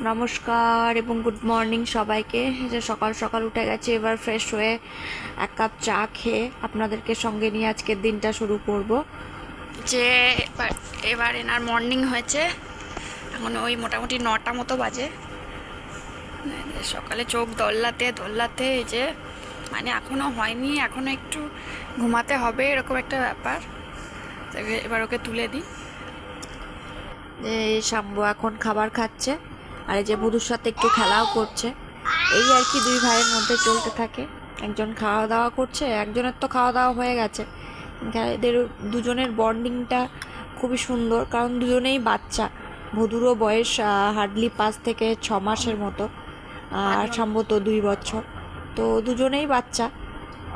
নমস্কার এবং good morning সবাইকে। যে সকাল সকাল উঠে গেছে, এবার ফ্রেশ হয়ে এক কাপ চা খেয়ে আপনাদেরকে সঙ্গে নিয়ে আজকের দিনটা শুরু করব। যে এবার এনার মর্নিং হয়েছে। এখন ওই মোটামুটি নটা মতো বাজে। সকালে চোখ দোল্লাতে দোল্লাতে এই যে মানে এখনও হয়নি এখনও একটু ঘুমাতে হবে এরকম একটা ব্যাপার। এবার ওকে তুলে দিই। যে শাম্বু এখন খাবার খাচ্ছে। আর এই যে বধুর সাথে একটু খেলাও করছে। এই আর কি দুই ভাইয়ের মধ্যে চলতে থাকে। একজন খাওয়া দাওয়া করছে, একজনের তো খাওয়া দাওয়া হয়ে গেছে। এদের দুজনের বন্ডিংটা খুবই সুন্দর, কারণ দুজনেই বাচ্চা। বধুরও বয়স হার্ডলি পাঁচ থেকে ছ মাসের মতো। আর সম্ভবত দুই বছর। তো দুজনেই বাচ্চা।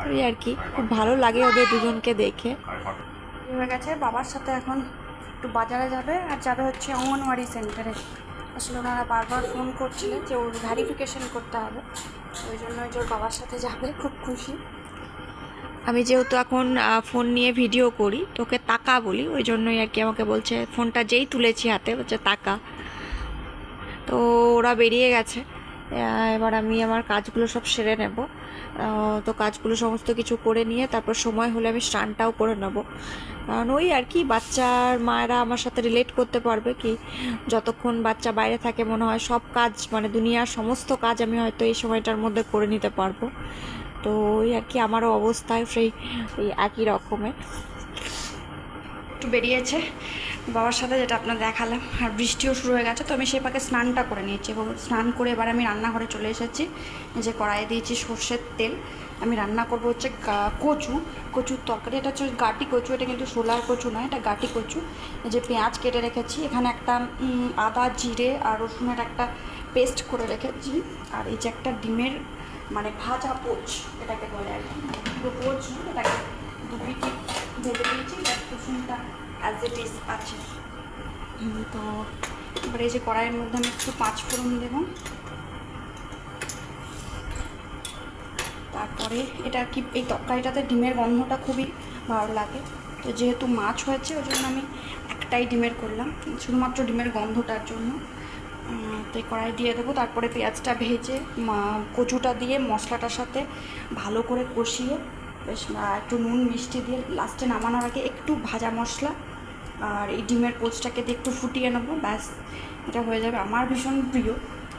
ওই আর কি, খুব ভালো লাগে ওদের দুজনকে দেখে। হয়ে গেছে, বাবার সাথে এখন একটু বাজারে যাবে। আর যাবে হচ্ছে অঙ্গনওয়াড়ি সেন্টারে। আসলে ওনারা বারবার ফোন করছিলেন যে ওর ভ্যারিফিকেশন করতে হবে। ওই জন্য যে ওর বাবার সাথে যাবে, খুব খুশি। আমি যেহেতু এখন ফোন নিয়ে ভিডিও করি তোকে তাকা বলি, ওই জন্যই আর কি আমাকে বলছে ফোনটা যেই তুলেছি হাতে, বলছে তাকা তো ওরা বেরিয়ে গেছে। এবার আমি আমার কাজগুলো সব সেরে নেব। তো কাজগুলো সমস্ত কিছু করে নিয়ে তারপর সময় হলে আমি স্নানটাও করে নেব। কারণ ওই আর কি বাচ্চার মায়েরা আমার সাথে রিলেট করতে পারবে কি, যতক্ষণ বাচ্চা বাইরে থাকে মনে হয় সব কাজ মানে দুনিয়ার সমস্ত কাজ আমি হয়তো এই সময়টার মধ্যে করে নিতে পারব। তো ওই আর কি আমারও অবস্থায় সেই একই রকমের। একটু বেরিয়েছে। বাবার সাথে যেটা আপনার দেখালাম, আর বৃষ্টিও শুরু হয়ে গেছে, তো আমি সেই পাকে স্নানটা করে নিয়েছি এবং স্নান করে এবার আমি রান্নাঘরে চলে এসেছি। যে কড়াইয়ে দিয়েছি সর্ষের তেল, আমি রান্না করব হচ্ছে কচু। কচুর তরকারি, এটা হচ্ছে গাটি কচু, এটা কিন্তু সোলার কচু নয়, এটা গাটি কচু। যে পেঁয়াজ কেটে রেখেছি, এখানে একটা আদা, জিরে আর রসুনের একটা পেস্ট করে রেখেছি। আর এই যে একটা ডিমের মানে ভাজা পোচ, এটাকে বলে আর কি। পোচ এটাকে দু পিটি ভেজে দিয়েছি রসুনটা অ্যাজ ইট ইজ আছে তো এবার এই যে কড়াইয়ের মধ্যে আমি একটু পাঁচ ফোড়ন দেবো। তারপরে এটা কি, এই তরকারিটাতে ডিমের গন্ধটা খুবই ভালো লাগে। তো যেহেতু মাছ হয়েছে, ওই জন্য আমি একটাই ডিমের করলাম, শুধুমাত্র ডিমের গন্ধটার জন্য। তো কড়াই দিয়ে দেবো, তারপরে পেঁয়াজটা ভেজে কচুটা দিয়ে মশলাটার সাথে ভালো করে কষিয়ে, বেশ একটু নুন, মিষ্টি দিয়ে লাস্টে নামানোর আগে একটু ভাজা মশলা আর এই ডিমের পোচটাকে দিয়ে একটু ফুটিয়ে নেব, ব্যাস, এটা হয়ে যাবে আমার ভীষণ প্রিয়।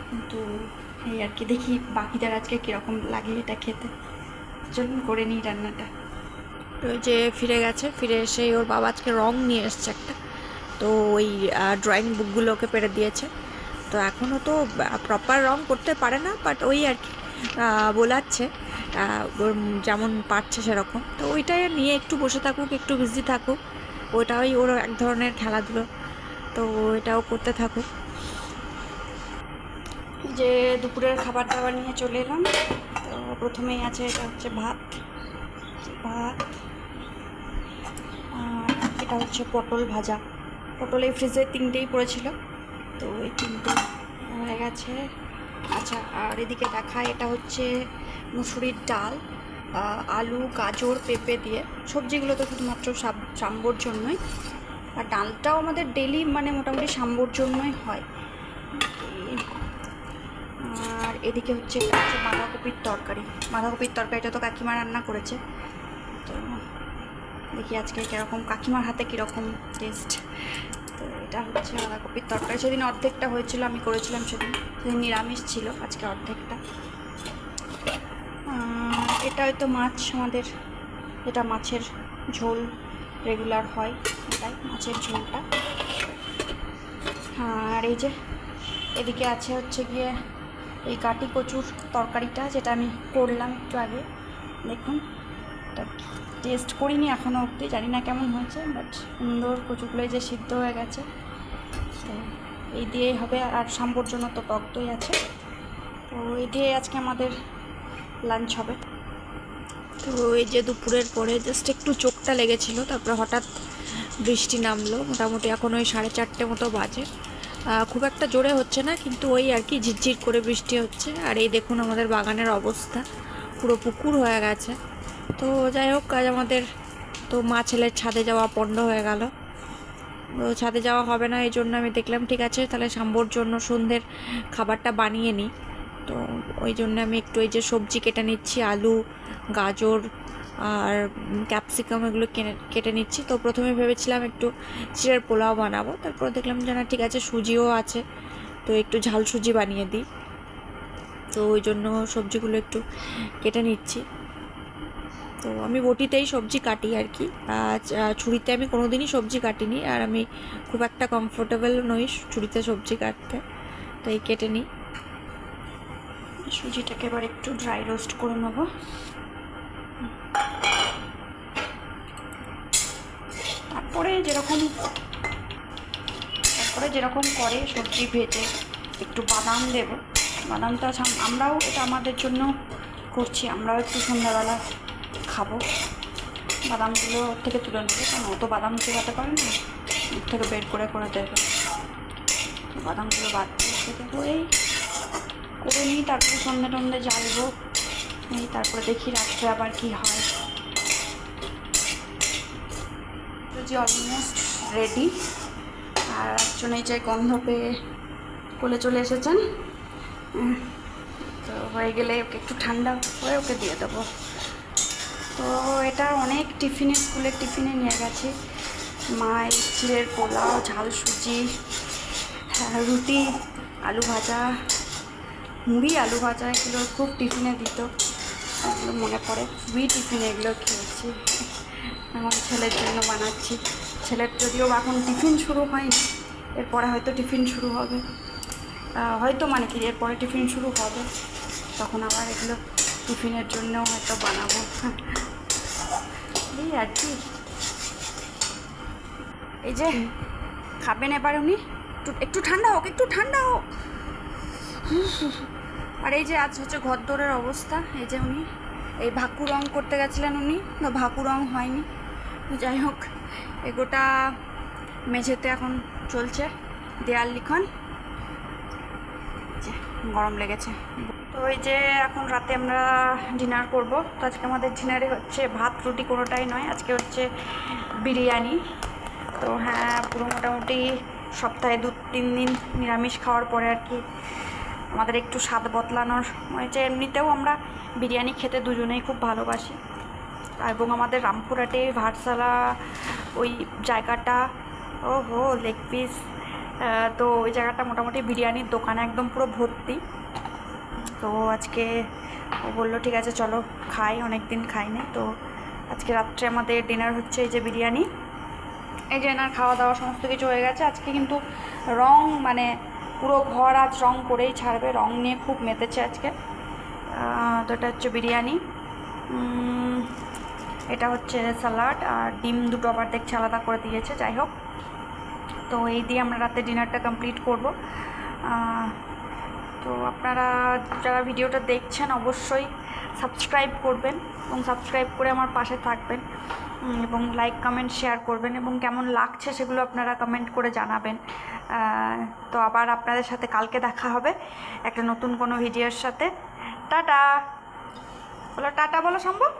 কিন্তু এই আর কি, দেখি বাকিদের আজকে কীরকম লাগে এটা খেতে। চলুন করে নিই রান্নাটা। তো যে ফিরে গেছে, ফিরে এসে ওর বাবা আজকে রং নিয়ে এসছে একটা। তো ওই ড্রয়িং বুকগুলোকে পেরে দিয়েছে। তো এখনও তো প্রপার রং করতে পারে না বাট ওই আর কি বোলাচ্ছে। যেমন পারছে সেরকম। তো ওইটাই নিয়ে একটু বসে থাকুক, একটু বিজি থাকুক। ওইটাই ওর এক ধরনের খেলাধুলো। তো এটাও করতে থাকুক। যে দুপুরের খাবার দাবার নিয়ে চলে এলাম। তো প্রথমেই আছে এটা হচ্ছে ভাত। ভাত। এটা হচ্ছে পটল ভাজা। পটল এই ফ্রিজে তিনটেই পড়েছিল। তো এই তিনটে হয়ে গেছে। আচ্ছা আর এদিকে দেখা এটা হচ্ছে মুসুরির ডাল। আলু, গাজর, পেঁপে দিয়ে। সবজিগুলো তো শুধুমাত্র সাম্বর জন্যই। আর ডালটাও আমাদের ডেলি মানে মোটামুটি সাম্বর জন্যই হয়। আর এদিকে হচ্ছে হচ্ছে বাঁধাকপির তরকারি। বাঁধাকপির তরকারিটা তো কাকিমা রান্না করেছে। তো দেখি আজকে কীরকম, কাকিমার হাতে কীরকম টেস্ট তো এটা হচ্ছে বাঁধাকপির তরকারি। সেদিন অর্ধেকটা হয়েছিল, আমি করেছিলাম সেদিন। সেদিন নিরামিষ ছিল, আজকে অর্ধেকটা আর এটা হয়তো মাছ আমাদের, এটা মাছের ঝোল রেগুলার হয়, এটাই মাছের ঝোলটা। আর এই যে এদিকে আছে হচ্ছে গিয়ে এই কাটি কচুর তরকারিটা, যেটা আমি করলাম একটু আগে। দেখুন টেস্ট করিনি এখনও অবধি, জানি না কেমন হয়েছে বাট সুন্দর কচুগুলো যে সিদ্ধ হয়ে গেছে। তো এই দিয়েই হবে, আর সাম্বর জন্য তো টক আছে। তো এই দিয়ে আজকে আমাদের লাঞ্চ হবে। তো এই যে দুপুরের পরে জাস্ট একটু চোখটা লেগেছিল, তারপরে হঠাৎ বৃষ্টি নামলো, মোটামুটি এখন ওই সাড়ে চারটে মতো বাজে। খুব একটা জোরে হচ্ছে না, কিন্তু ওই আর কি ঝিরঝির করে বৃষ্টি হচ্ছে। আর এই দেখুন আমাদের বাগানের অবস্থা, পুরো পুকুর হয়ে গেছে। তো যাই হোক, আজ আমাদের তো মা ছেলের ছাদে যাওয়া পণ্ড হয়ে গেল। তো ছাদে যাওয়া হবে না, এই জন্য আমি দেখলাম, ঠিক আছে, তাহলে শাম্বর জন্য সন্ধ্যের খাবারটা বানিয়ে নিই। তো ওই জন্য আমি একটু এই যে সবজি কেটে নিচ্ছি, আলু, গাজর আর ক্যাপসিকাম এগুলো কেনে, কেটে নিচ্ছি। তো প্রথমে ভেবেছিলাম একটু চিড়ের পোলাও বানাবো, তারপর দেখলাম যে না, ঠিক আছে, সুজিও আছে, তো একটু ঝাল সুজি বানিয়ে দিই। তো ওই জন্য সবজিগুলো একটু কেটে নিচ্ছি। তো আমি বটিতেই সবজি কাটি আর কি। ছুরিতে আমি কোনো দিনই সবজি কাটিনি আর আমি খুব একটা কমফোর্টেবল নই ছুরিতে সবজি কাটতে। তো এই কেটে নিই। সুজিটাকে এবার একটু ড্রাই রোস্ট করে নেব। তারপরে যেরকম তারপরে যেরকম করে সবজি ভেজে একটু বাদাম দেবো। বাদামটা আমরাও এটা আমাদের জন্য করছি, আমরাও একটু সন্ধ্যাবেলা খাব। বাদামগুলো ওর থেকে তুলে নেব, কারণ ও তো বাদাম চোবাতে পারে না থেকে বের করে করে দেবে। বাদামগুলো বাদ দিয়ে দেবো এই করে নিই তারপরে সন্ধ্যে টন্ধে জ্বালবো। এই তারপরে দেখি রাত্রে আবার কি হয়। সুজি অলমোস্ট রেডি আর একজন এই যে গন্ধ পেয়ে কোলে চলে এসেছেন তো হয়ে গেলে ওকে একটু ঠান্ডা হয়ে ওকে দিয়ে দেবো। তো এটা অনেক টিফিনে স্কুলের টিফিনে নিয়ে গেছে। মা চিড়ের পোলাও ঝাল সুজি হ্যাঁ, রুটি আলু ভাজা মুড়ি, আলু ভাজা, এগুলো খুব টিফিনে দিত। এগুলো মনে পড়ে। খুবই টিফিনে এগুলো খেয়েছি। আমার ছেলের জন্য বানাচ্ছি। ছেলের যদিও এখন টিফিন শুরু হয়নি, এরপরে হয়তো টিফিন শুরু হবে। হয়তো মানে কি, এরপরে টিফিন শুরু হবে। তখন আবার এগুলো টিফিনের জন্যও হয়তো বানাবো। এই আর কি। এই যে, খাবেন এবার উনি? একটু একটু ঠান্ডা হোক, একটু ঠান্ডা হোক। আর এই যে আজ হচ্ছে ঘরদোরের অবস্থা, এই যে উনি, এই ভাকু রং করতে গেছিলেন উনি, না ভাকু রং হয়নি যাই হোক এগোটা মেঝেতে এখন চলছে দেয়াল লিখন। গরম লেগেছে। তো এই যে এখন রাতে আমরা ডিনার করব। তো আজকে আমাদের ডিনারে হচ্ছে ভাত, রুটি কোনোটাই নয়, আজকে হচ্ছে বিরিয়ানি। তো হ্যাঁ পুরো মোটামুটি সপ্তাহে দু তিন দিন নিরামিষ খাওয়ার পরে আর কি আমাদের একটু স্বাদ বদলানোর হয়েছে এমনিতেও আমরা বিরিয়ানি খেতে দুজনেই খুব ভালোবাসি। এবং আমাদের রামপুরহাটে ভাটসালা ওই জায়গাটা ও হো লেগ পিস তো ওই জায়গাটা মোটামুটি বিরিয়ানির দোকানে একদম পুরো ভর্তি। তো আজকে ও বলল, ঠিক আছে, চলো খাই অনেক দিন খাইনি। তো আজকে রাত্রে আমাদের ডিনার হচ্ছে এই যে বিরিয়ানি। এই যে এনার খাওয়া দাওয়া সমস্ত কিছু হয়ে গেছে। আজকে কিন্তু রং মানে পুরো ঘর আজ রঙ করেই ছাড়বে, রং নিয়ে খুব মেতেছে আজকে। তো এটা হচ্ছে বিরিয়ানি। এটা হচ্ছে স্যালাড আর ডিম দুটো আবার দেখছে আলাদা করে দিয়েছে, যাই হোক। তো এই দিয়ে আমরা রাতে ডিনারটা কমপ্লিট করব। তো আপনারা যারা ভিডিওটা দেখছেন অবশ্যই সাবস্ক্রাইব করবেন এবং সাবস্ক্রাইব করে আমার পাশে থাকবেন এবং লাইক কমেন্ট শেয়ার করবেন এবং কেমন লাগছে সেগুলো আপনারা কমেন্ট করে জানাবেন। তো আবার আপনাদের সাথে কালকে দেখা হবে একটা নতুন কোনো ভিডিওর সাথে। টাটা! বলো টাটা বলো, সম্ভব?